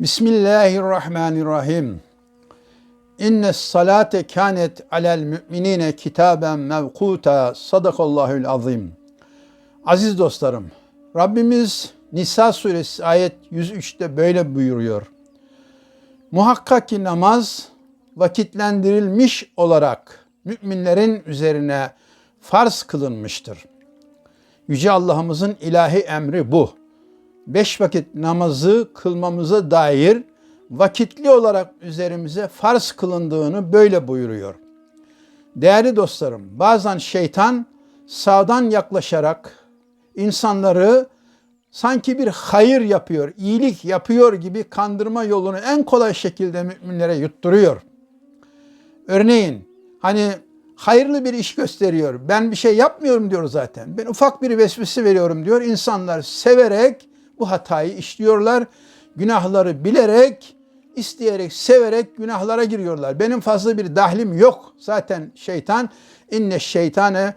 Bismillahirrahmanirrahim. İnne salate kânet alel müminine kitaben mevkuta. Sadakallahül azim. Aziz dostlarım, Rabbimiz Nisa suresi ayet 103'te böyle buyuruyor. Muhakkak ki namaz vakitlendirilmiş olarak müminlerin üzerine farz kılınmıştır. Yüce Allah'ımızın ilahi emri bu. Beş vakit namazı kılmamıza dair vakitli olarak üzerimize farz kılındığını böyle buyuruyor. Değerli dostlarım, bazen şeytan sağdan yaklaşarak insanları sanki bir hayır yapıyor, iyilik yapıyor gibi kandırma yolunu en kolay şekilde müminlere yutturuyor. Örneğin hani hayırlı bir iş gösteriyor. Ben bir şey yapmıyorum diyor zaten. Ben ufak bir vesvese veriyorum diyor. İnsanlar severek bu hatayı işliyorlar. Günahları bilerek, isteyerek, severek günahlara giriyorlar. Benim fazla bir dahlim yok. Zaten şeytan inne şeytane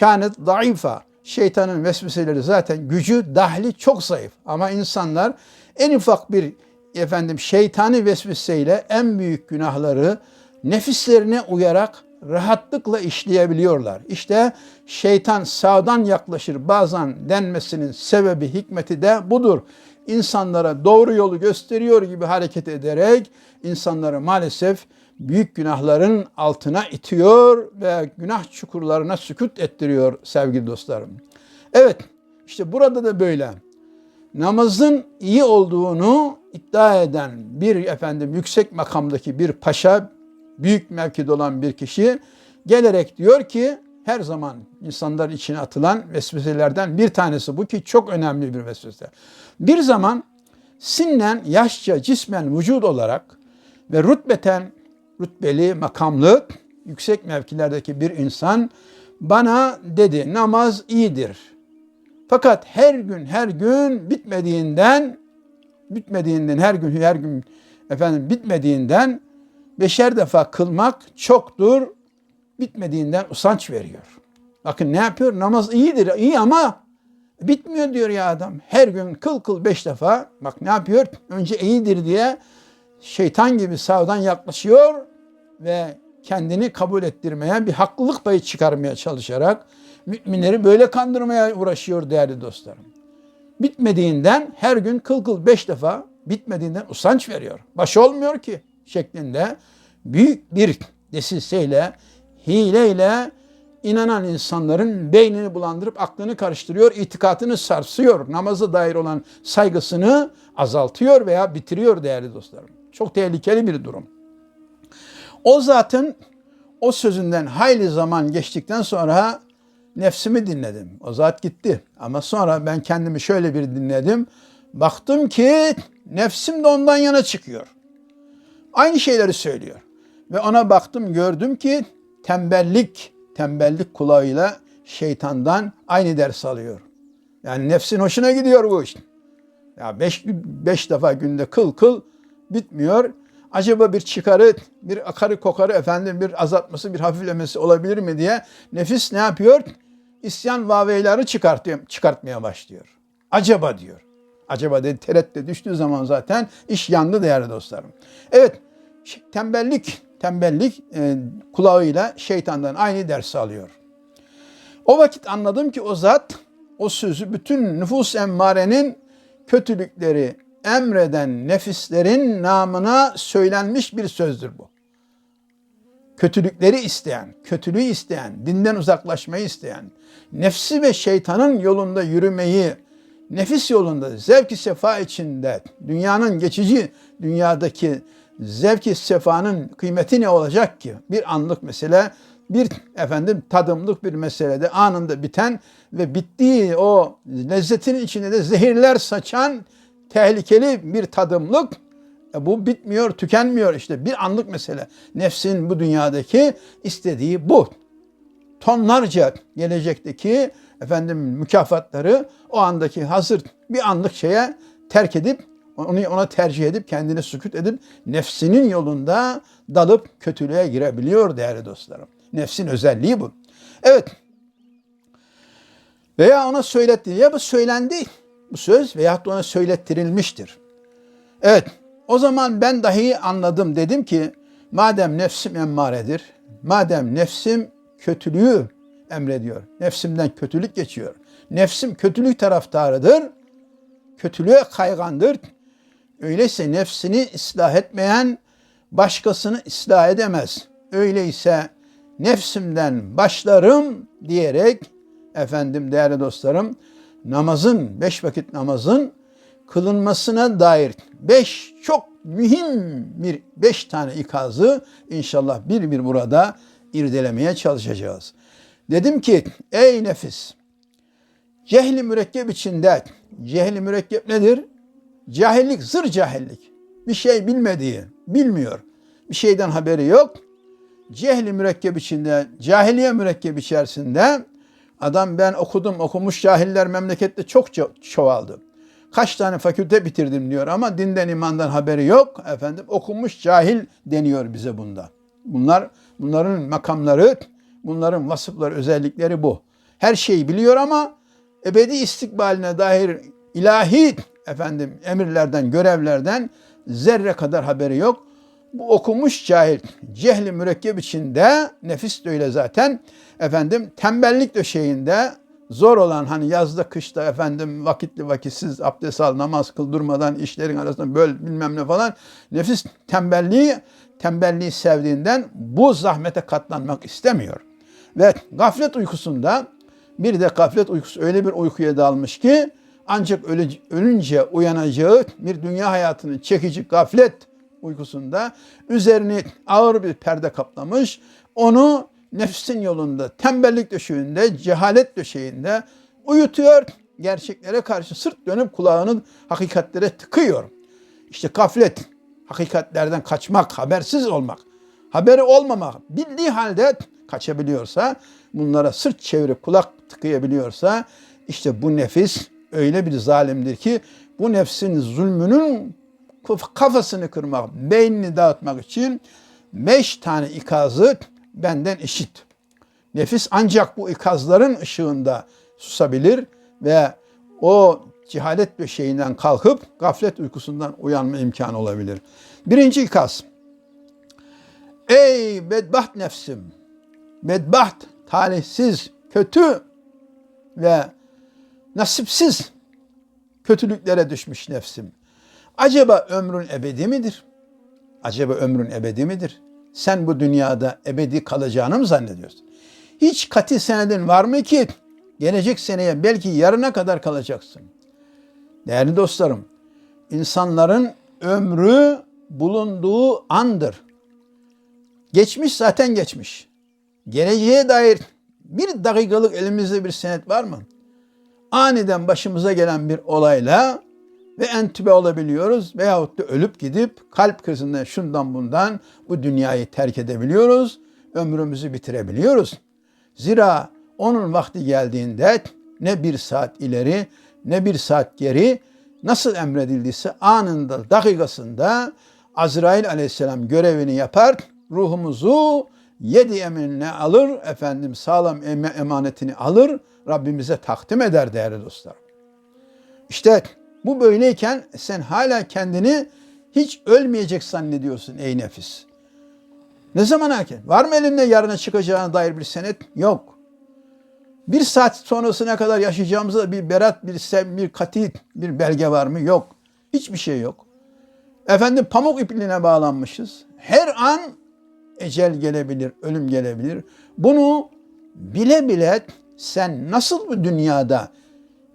kânet zayıfa. Şeytanın vesveseleri zaten gücü, dahli çok zayıf. Ama insanlar en ufak bir efendim şeytani vesveseyle en büyük günahları nefislerine uyarak rahatlıkla işleyebiliyorlar. İşte şeytan sağdan yaklaşır bazen denmesinin sebebi, hikmeti de budur. İnsanlara doğru yolu gösteriyor gibi hareket ederek insanları maalesef büyük günahların altına itiyor ve günah çukurlarına sükut ettiriyor sevgili dostlarım. Evet işte burada da böyle. Namazın iyi olduğunu iddia eden bir efendim yüksek makamdaki bir paşa, büyük mevkide olan bir kişi gelerek diyor ki her zaman insanlar içine atılan vesveselerden bir tanesi bu ki çok önemli bir vesvese. Bir zaman sinnen, yaşça, cismen, vücut olarak ve rütbeten, rütbeli, makamlı, yüksek mevkilerdeki bir insan bana dedi namaz iyidir. Fakat her gün her gün bitmediğinden bitmediğinden her gün her gün efendim bitmediğinden beşer defa kılmak çoktur. Bitmediğinden usanç veriyor. Bakın ne yapıyor? Namaz iyidir, iyi ama bitmiyor diyor ya adam. Her gün kıl kıl beş defa. Bak ne yapıyor? Önce iyidir diye şeytan gibi sağdan yaklaşıyor ve kendini kabul ettirmeye, bir haklılık payı çıkarmaya çalışarak müminleri böyle kandırmaya uğraşıyor değerli dostlarım. Bitmediğinden her gün kıl kıl beş defa bitmediğinden usanç veriyor. Baş olmuyor ki şeklinde büyük bir desilseyle, hileyle inanan insanların beynini bulandırıp aklını karıştırıyor, itikatını sarsıyor, namaza dair olan saygısını azaltıyor veya bitiriyor değerli dostlarım. Çok tehlikeli bir durum. O zatın o sözünden hayli zaman geçtikten sonra nefsimi dinledim. O zat gitti. Ama sonra ben kendimi şöyle bir dinledim. Baktım ki nefsim de ondan yana çıkıyor. Aynı şeyleri söylüyor. Ve ona baktım gördüm ki tembellik, tembellik kulağıyla şeytandan aynı ders alıyor. Yani nefsin hoşuna gidiyor bu iş. Ya beş, beş defa günde kıl kıl bitmiyor. Acaba bir çıkarı, bir akarı kokarı efendim bir azaltması, bir hafiflemesi olabilir mi diye nefis ne yapıyor? İsyan vaveyleri çıkartıyor, çıkartmaya başlıyor. Acaba diyor. Acaba dedi tereddüte düştüğü zaman zaten iş yandı değerli dostlarım. Evet tembellik, tembellik e, kulağıyla şeytandan aynı ders alıyor. O vakit anladım ki o zat o sözü bütün nüfus emmarenin kötülükleri emreden nefislerin namına söylenmiş bir sözdür bu. Kötülükleri isteyen, kötülüğü isteyen, dinden uzaklaşmayı isteyen, nefsi ve şeytanın yolunda yürümeyi, nefis yolunda zevki sefa içinde dünyanın geçici dünyadaki zevki sefanın kıymeti ne olacak ki? Bir anlık mesele, bir efendim tadımlık bir meselede anında biten ve bittiği o lezzetin içinde de zehirler saçan tehlikeli bir tadımlık. E bu bitmiyor, tükenmiyor işte bir anlık mesele. Nefsin bu dünyadaki istediği bu. Tonlarca gelecekteki efendim mükafatları o andaki hazır bir anlık şeye terk edip onu ona tercih edip kendini sükut edip nefsinin yolunda dalıp kötülüğe girebiliyor değerli dostlarım. Nefsin özelliği bu. Evet. Veya ona söyletti. Ya bu söylendi bu söz veyahut da ona söylettirilmiştir. Evet. O zaman ben dahi anladım dedim ki madem nefsim emmaredir, madem nefsim kötülüğü emrediyor, nefsimden kötülük geçiyor, nefsim kötülük taraftarıdır, kötülüğe kaygandır. Öyleyse nefsini ıslah etmeyen başkasını ıslah edemez. Öyleyse nefsimden başlarım diyerek efendim değerli dostlarım namazın, beş vakit namazın kılınmasına dair beş çok mühim bir beş tane ikazı inşallah bir bir burada irdelemeye çalışacağız. Dedim ki ey nefis cehli mürekkep içinde cehli mürekkep nedir? Cahillik, zır cahillik. Bir şey bilmediği, bilmiyor. Bir şeyden haberi yok. Cehli mürekkep içinde, cahiliye mürekkep içerisinde adam ben okudum, okumuş cahiller memlekette çok ço- çoğaldı. Kaç tane fakülte bitirdim diyor ama dinden imandan haberi yok. Efendim okumuş cahil deniyor bize bunda. Bunlar bunların makamları, bunların vasıfları, özellikleri bu. Her şeyi biliyor ama ebedi istikbaline dair ilahi efendim emirlerden, görevlerden zerre kadar haberi yok. Bu okumuş cahil, cehli mürekkep içinde, nefis de öyle zaten, efendim tembellik döşeğinde zor olan hani yazda kışta efendim vakitli vakitsiz abdest al namaz kıl durmadan işlerin arasında böl bilmem ne falan nefis tembelliği tembelliği sevdiğinden bu zahmete katlanmak istemiyor. Ve gaflet uykusunda bir de gaflet uykusu öyle bir uykuya dalmış ki ancak ölünce uyanacağı bir dünya hayatının çekici gaflet uykusunda üzerini ağır bir perde kaplamış. Onu nefsin yolunda, tembellik döşeğinde, cehalet döşeğinde uyutuyor. Gerçeklere karşı sırt dönüp kulağını hakikatlere tıkıyor. İşte gaflet, hakikatlerden kaçmak, habersiz olmak, haberi olmamak, bildiği halde kaçabiliyorsa, bunlara sırt çevirip kulak tıkayabiliyorsa, işte bu nefis öyle bir zalimdir ki bu nefsin zulmünün kafasını kırmak, beynini dağıtmak için beş tane ikazı benden işit. Nefis ancak bu ikazların ışığında susabilir ve o cehalet döşeğinden kalkıp gaflet uykusundan uyanma imkanı olabilir. Birinci ikaz. Ey bedbaht nefsim, bedbaht, talihsiz, kötü ve nasipsiz kötülüklere düşmüş nefsim. Acaba ömrün ebedi midir? Acaba ömrün ebedi midir? Sen bu dünyada ebedi kalacağını mı zannediyorsun? Hiç kati senedin var mı ki gelecek seneye belki yarına kadar kalacaksın? Değerli dostlarım, insanların ömrü bulunduğu andır. Geçmiş zaten geçmiş. Geleceğe dair bir dakikalık elimizde bir senet var mı? Aniden başımıza gelen bir olayla ve entübe olabiliyoruz veyahut da ölüp gidip kalp krizinden şundan bundan bu dünyayı terk edebiliyoruz. Ömrümüzü bitirebiliyoruz. Zira onun vakti geldiğinde ne bir saat ileri ne bir saat geri nasıl emredildiyse anında dakikasında Azrail aleyhisselam görevini yapar. Ruhumuzu yedi eminle alır. Efendim sağlam emanetini alır. Rabbimize takdim eder değerli dostlar. İşte bu böyleyken sen hala kendini hiç ölmeyecek zannediyorsun ey nefis. Ne zaman erken? Var mı elinde yarına çıkacağına dair bir senet? Yok. Bir saat sonrasına kadar yaşayacağımıza bir berat, bir sev, bir katit, bir belge var mı? Yok. Hiçbir şey yok. Efendim pamuk ipliğine bağlanmışız. Her an ecel gelebilir, ölüm gelebilir. Bunu bile bile sen nasıl bu dünyada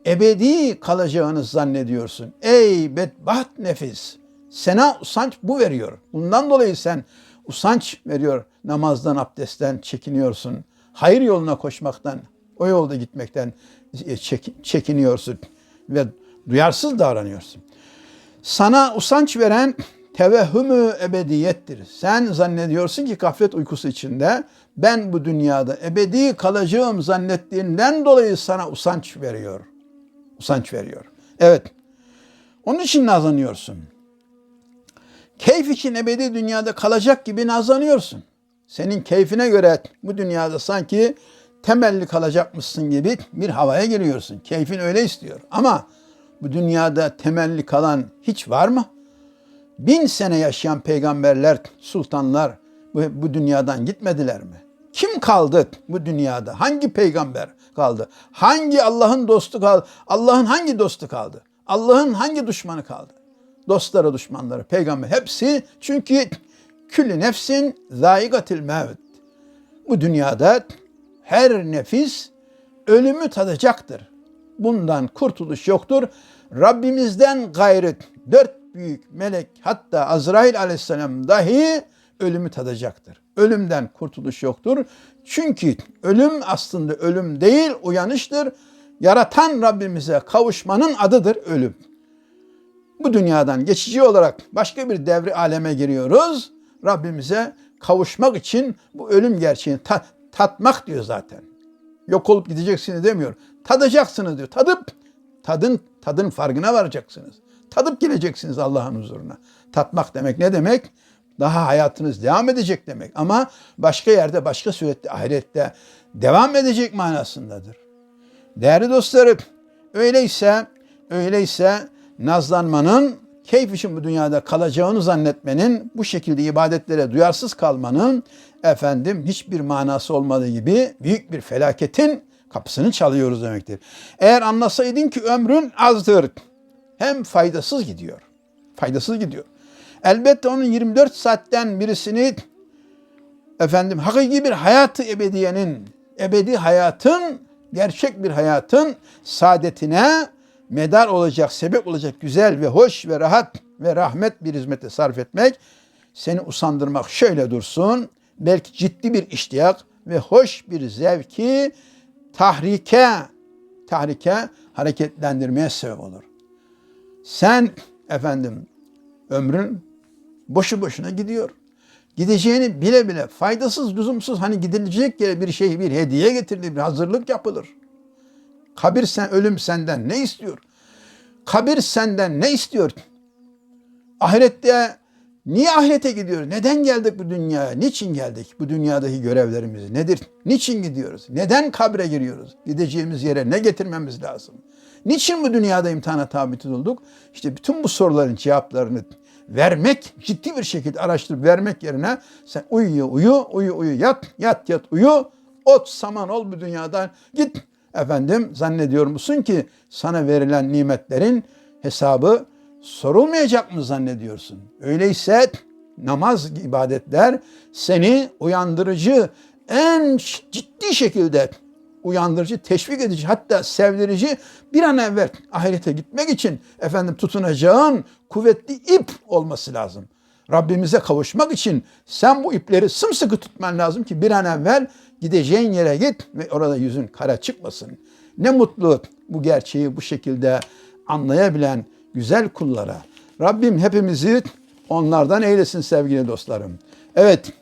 ebedi kalacağını zannediyorsun. Ey bedbaht nefis! Sana usanç bu veriyor. Bundan dolayı sen usanç veriyor. Namazdan, abdestten çekiniyorsun. Hayır yoluna koşmaktan, o yolda gitmekten çekiniyorsun ve duyarsız davranıyorsun. Sana usanç veren tevehhümü ebediyettir. Sen zannediyorsun ki gaflet uykusu içinde ben bu dünyada ebedi kalacağım zannettiğinden dolayı sana usanç veriyor. Usanç veriyor. Evet. Onun için nazlanıyorsun. Keyif için ebedi dünyada kalacak gibi nazlanıyorsun. Senin keyfine göre bu dünyada sanki temelli kalacakmışsın gibi bir havaya giriyorsun. Keyfin öyle istiyor. Ama bu dünyada temelli kalan hiç var mı? Bin sene yaşayan peygamberler, sultanlar bu, bu dünyadan gitmediler mi? Kim kaldı bu dünyada? Hangi peygamber kaldı? Hangi Allah'ın dostu kaldı? Allah'ın hangi dostu kaldı? Allah'ın hangi düşmanı kaldı? Dostları, düşmanları, peygamber hepsi çünkü külli nefsin zaigatil mevt. Bu dünyada her nefis ölümü tadacaktır. Bundan kurtuluş yoktur. Rabbimizden gayrı dört büyük melek hatta Azrail aleyhisselam dahi ölümü tadacaktır. Ölümden kurtuluş yoktur. Çünkü ölüm aslında ölüm değil uyanıştır. Yaratan Rabbimize kavuşmanın adıdır ölüm. Bu dünyadan geçici olarak başka bir devri aleme giriyoruz. Rabbimize kavuşmak için bu ölüm gerçeğini ta- tatmak diyor zaten. Yok olup gideceksiniz demiyor. Tadacaksınız diyor. Tadıp tadın tadın farkına varacaksınız. Tadıp geleceksiniz Allah'ın huzuruna. Tatmak demek ne demek? Daha hayatınız devam edecek demek. Ama başka yerde, başka surette, ahirette devam edecek manasındadır. Değerli dostlarım, öyleyse, öyleyse nazlanmanın, keyif için bu dünyada kalacağını zannetmenin, bu şekilde ibadetlere duyarsız kalmanın efendim hiçbir manası olmadığı gibi büyük bir felaketin kapısını çalıyoruz demektir. Eğer anlasaydın ki ömrün azdır, hem faydasız gidiyor. Faydasız gidiyor. Elbette onun 24 saatten birisini efendim hakiki bir hayatı ebediyenin, ebedi hayatın, gerçek bir hayatın saadetine medar olacak, sebep olacak güzel ve hoş ve rahat ve rahmet bir hizmete sarf etmek, seni usandırmak şöyle dursun, belki ciddi bir iştiyak ve hoş bir zevki tahrike, tahrike hareketlendirmeye sebep olur. Sen efendim ömrün boşu boşuna gidiyor. Gideceğini bile bile faydasız, lüzumsuz hani gidilecek yere bir şey, bir hediye getirilir, bir hazırlık yapılır. Kabir sen, ölüm senden ne istiyor? Kabir senden ne istiyor? Ahirette niye ahirete gidiyoruz? Neden geldik bu dünyaya? Niçin geldik? Bu dünyadaki görevlerimiz nedir? Niçin gidiyoruz? Neden kabre giriyoruz? Gideceğimiz yere ne getirmemiz lazım? Niçin bu dünyada imtihana tabi tutulduk? İşte bütün bu soruların cevaplarını vermek, ciddi bir şekilde araştırıp vermek yerine sen uyu uyu, uyu uyu yat, yat yat uyu, ot saman ol bu dünyadan git. Efendim zannediyor musun ki sana verilen nimetlerin hesabı sorulmayacak mı zannediyorsun? Öyleyse namaz, ibadetler seni uyandırıcı, en ciddi şekilde uyandırıcı, teşvik edici, hatta sevdirici bir an evvel ahirete gitmek için efendim tutunacağın kuvvetli ip olması lazım. Rabbimize kavuşmak için sen bu ipleri sımsıkı tutman lazım ki bir an evvel gideceğin yere git ve orada yüzün kara çıkmasın. Ne mutlu bu gerçeği bu şekilde anlayabilen güzel kullara. Rabbim hepimizi onlardan eylesin sevgili dostlarım. Evet